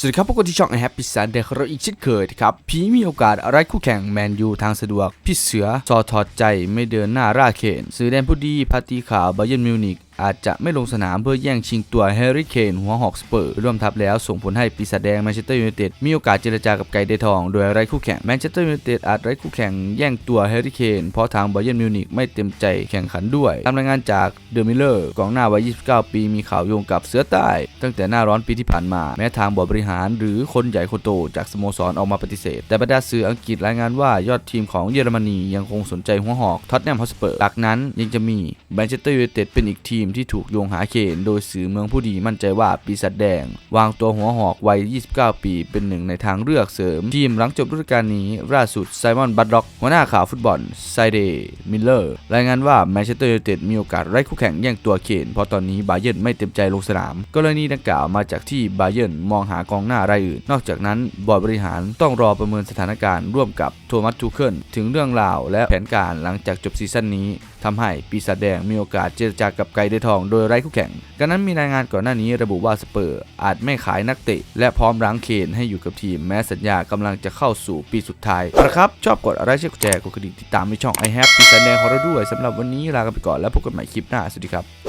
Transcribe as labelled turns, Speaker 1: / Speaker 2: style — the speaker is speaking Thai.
Speaker 1: สวัสดีครับพวกคนที่ช่องแฮปปี้ซันเดย์เราอีกชิดเคยครับ พีมีโอกาสอะไรคู่แข่งแมนยูทางสะดวก พี่เสือซอถอดใจไม่เดินหน้าร่าเคนซื้อแดนผู้ดีพาตีข่าวบาเยร์นมิวนิก อาจจะไม่ลงสนามเพื่อแย่งชิงตัวแฮร์รี่เคนหัวหอกสเปอร์ร่วมทัพแล้วส่งผลให้ปีศาจแดงแมนเชสเตอร์ยูไนเต็ดมีโอกาสเจรจากับไก่เดทอง โดยไร้คู่แข่งแมนเชสเตอร์ยูไนเต็ดอาจไร้คู่แข่งแย่งตัวแฮร์รี่เคนเพราะทางบาเยร์นมิวนิกไม่เต็มใจแข่งขันด้วยตามรายงานจากเดอะมิลเลอร์กองหน้าวัย 29 ปีมีข่าวโยงกับเสือใต้ ตั้งแต่หน้าร้อนปีที่ผ่านมา แม้ทางบอร์ดบริหาร หรือคนใหญ่คนโตจากสโมสรออกมาปฏิเสธ แต่บรรดาสื่ออังกฤษรายงานว่ายอดทีมของเยอรมนียังคงสนใจหัวหอกท็อตแนมฮอสเปอร์หลักนั้นยังจะมีแมนเชสเตอร์ยูไนเต็ดเป็นอีกทีมที่ถูกโยงหาเคนโดยสื่อเมืองผู้ดีมั่นใจว่าปีศาจแดง วางตัวหัวหอกวัย 29 ปี เป็นหนึ่งในทางเลือกเสริม ทีมหลังจบฤดูกาลนี้ล่าสุดไซมอนบัตล็อกหัวหน้าข่าวฟุตบอลไซเดย์มิลเลอร์รายงานว่าแมนเชสเตอร์ยูไนเต็ดมีโอกาสไร้คู่แข่งแย่งตัวเคนเพราะตอนนี้บาเยิร์นไม่เต็มใจลงสนาม กรณีดังกล่าวมาจากที่บาเยิร์นมองหากองหน้ารายอื่น นอกจากนั้นบอร์ดบริหารต้องรอประเมินสถานการณ์ร่วมกับโทมัสทูเคิลถึงเรื่องราวและแผนการหลังจากจบซีซั่นนี้ทำให้ปีศาจแดงมีโอกาสเจรจากับไกเดทองโดยไร้คู่แข่งดังนั้นมีรายงานก่อนหน้านี้ระบุว่าสเปอร์อาจไม่ขายนักเตะ และพร้อมรังเคนให้อยู่กับทีมแม้สัญญากำลังจะเข้าสู่ปีสุดท้ายเอาละครับชอบกดอะไรเช็คแจกกดกระดิ่งติดตามในช่อง i have ปีแสดงของเราด้วยสำหรับวันนี้ลากันไปก่อนแล้วพบกันใหม่คลิปหน้าสวัสดีครับ